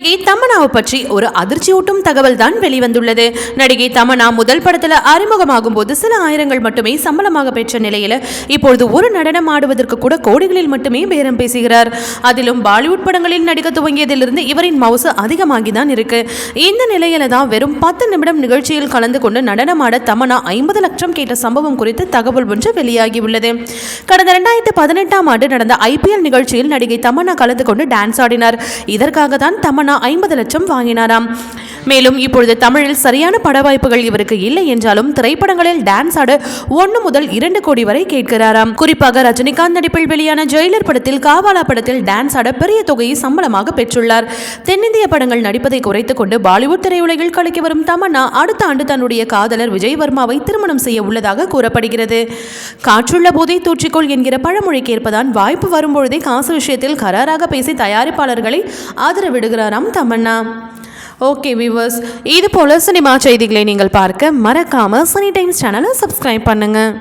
நடிகை தமன்னாவை பற்றி ஒரு அதிர்ச்சியூட்டும் தகவல் தான் வெளிவந்துள்ளது. நடிகை தமன்னா முதல் படத்தில் அறிமுகமாகும் போது சில ஆயிரங்கள் மட்டுமே சம்பளமாக பெற்ற நிலையில் இப்பொழுது ஒரு நடனம் ஆடுவதற்கு கூட கோடிகளில் மட்டுமே பேரம் பேசுகிறார். அதிலும் பாலிவுட் படங்களில் நடிக்க துவங்கியதிலிருந்து இவரின் மவுசு அதிகமாகி தான் இருக்கு. இந்த நிலையில தான் வெறும் பத்து நிமிடம் நிகழ்ச்சியில் கலந்து கொண்டு நடனமாட தமன்னா ஐம்பது லட்சம் கேட்ட சம்பவம் குறித்து தகவல் ஒன்று வெளியாகியுள்ளது. கடந்த இரண்டாயிரத்தி பதினெட்டாம் ஆண்டு நடந்த ஐபிஎல் நிகழ்ச்சியில் நடிகை தமன்னா கலந்து கொண்டு டான்ஸ் ஆடினார். இதற்காக தான் தமன்னா ஐம்பது லட்சம் லட்சம் வாங்கினாராம். மேலும் இப்பொழுது தமிழில் சரியான பட வாய்ப்புகள் இவருக்கு இல்லை என்றாலும் திரைப்படங்களில் டான்ஸ் ஆட ஒன்று முதல் இரண்டு கோடி வரை கேட்கிறாராம். குறிப்பாக ரஜினிகாந்த் நடிப்பில் வெளியான ஜெயிலர் படத்தில் காவாலா படத்தில் டான்ஸ் ஆட பெரிய தொகையை சம்பளமாக பெற்றுள்ளார். தென்னிந்திய படங்கள் நடிப்பதை குறைத்துக் கொண்டு பாலிவுட் திரையுலகில் கலக்கி வரும் தமன்னா அடுத்த ஆண்டு தன்னுடைய காதலர் விஜய் வர்மாவை திருமணம் செய்ய உள்ளதாக கூறப்படுகிறது. காற்றுள்ள போதே தூற்றிக்கொள் என்கிற பழமொழிக்கு ஏற்பதான் வாய்ப்பு வரும்பொழுதே காசு விஷயத்தில் கராராக பேசி தயாரிப்பாளர்களை ஆதரவிடுகிறாராம் தமன்னா. ஓகே வியூவர்ஸ் இது போல சினிமா செய்திகளை நீங்கள் பார்க்க மறக்காமல் சனி டைம்ஸ் சேனலை சப்ஸ்கிரைப் பண்ணுங்கள்